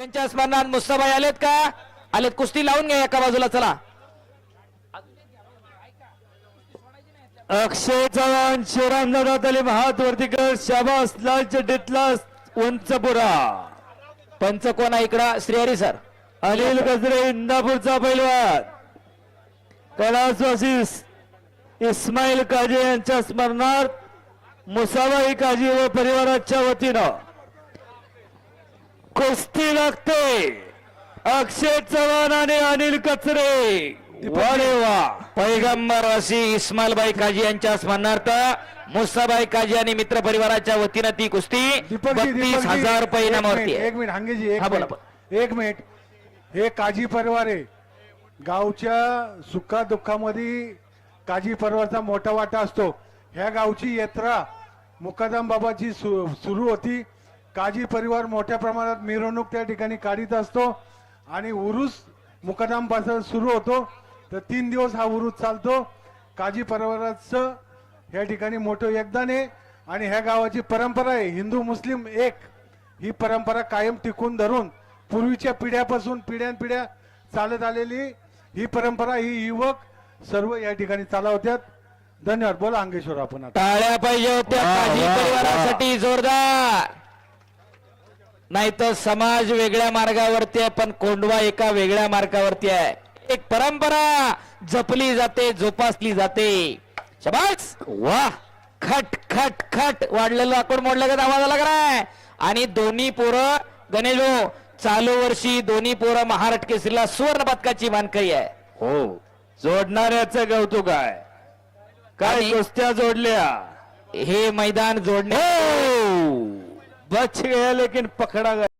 त्यांच्या स्मरणात मुस्ताबाई आलेत का? आलेत कुस्ती लावून घ्या एका बाजूला चला. अक्षय चव्हाण शिवरामदादा तलीम हात वरती कर शाबास लाल चड्डीतला उंचपुरा. पंच कोण आहे इकडं? श्रीहरी सर. अनिल गजरे इंदापूरचा पैलवान. कैलासवासी इस्माईल काजे यांच्या स्मरणार्थ मुसाबाई काजी व परिवाराच्या वतीनं कुस्ती लागते. अक्षय चव्हाण आणि अनिल कचरे. वारे वा. पैगंबर अशी इस्माईलबाई काजी यांच्या स्मरणार्थ मुसाबाई काजी आणि मित्र परिवाराच्या वतीनं ती कुस्ती बत्तीस हजार रुपये एक इनामावरती एक मिनिट हांगेजी एक मिनिट. एक मिनिट. हे काजी परिवार आहे गावच्या सुखा दुःखामध्ये काजी परिवारचा मोठा वाटा असतो. ह्या गावची यात्रा मुकादम बाबाची सुरू होती. काजी परिवार मोठ्या प्रमाणात मिरवणूक त्या ठिकाणी काढीत असतो आणि उरूस मुकादमपासून सुरू होतो. तर तीन दिवस हा उरूस चालतो. काजी परिवाराचं या ठिकाणी मोठं योगदान आहे आणि ह्या गावाची परंपरा आहे. हिंदू मुस्लिम एक ही परंपरा कायम टिकून धरून पूर्वीच्या पिढ्यापासून पिढ्यानपिढ्या चालत आलेली ही परंपरा ही युवक सर्व या ठिकाणी चालवतात धन्यवाद. बोला अंगेश्वर आपण आता. टाळ्या पाहिजे होत्या. परिवारासाठी जोरदार. नाही तर समाज वेगळ्या मार्गावरती आहे पण कोंडवा एका वेगळ्या मार्गावरती आहे. एक परंपरा जपली जाते जोपासली जाते. शबास! वा खट खट खट वाढलेलं लाकूड मोडलं का आवाज आला काय आणि दोन्ही पोरं गणेशो चालू वर्षी दोन्ही पोरं महाराष्ट्र केसरीला सुवर्ण पदकाची मानकरी आहे. हो. जोडणाऱ्याचं कौतुक आहे. काय आणि- कुस्त्या जोडल्या? हे मैदान जोडणे. हो! बच गया लेकिन पकड़ा गया।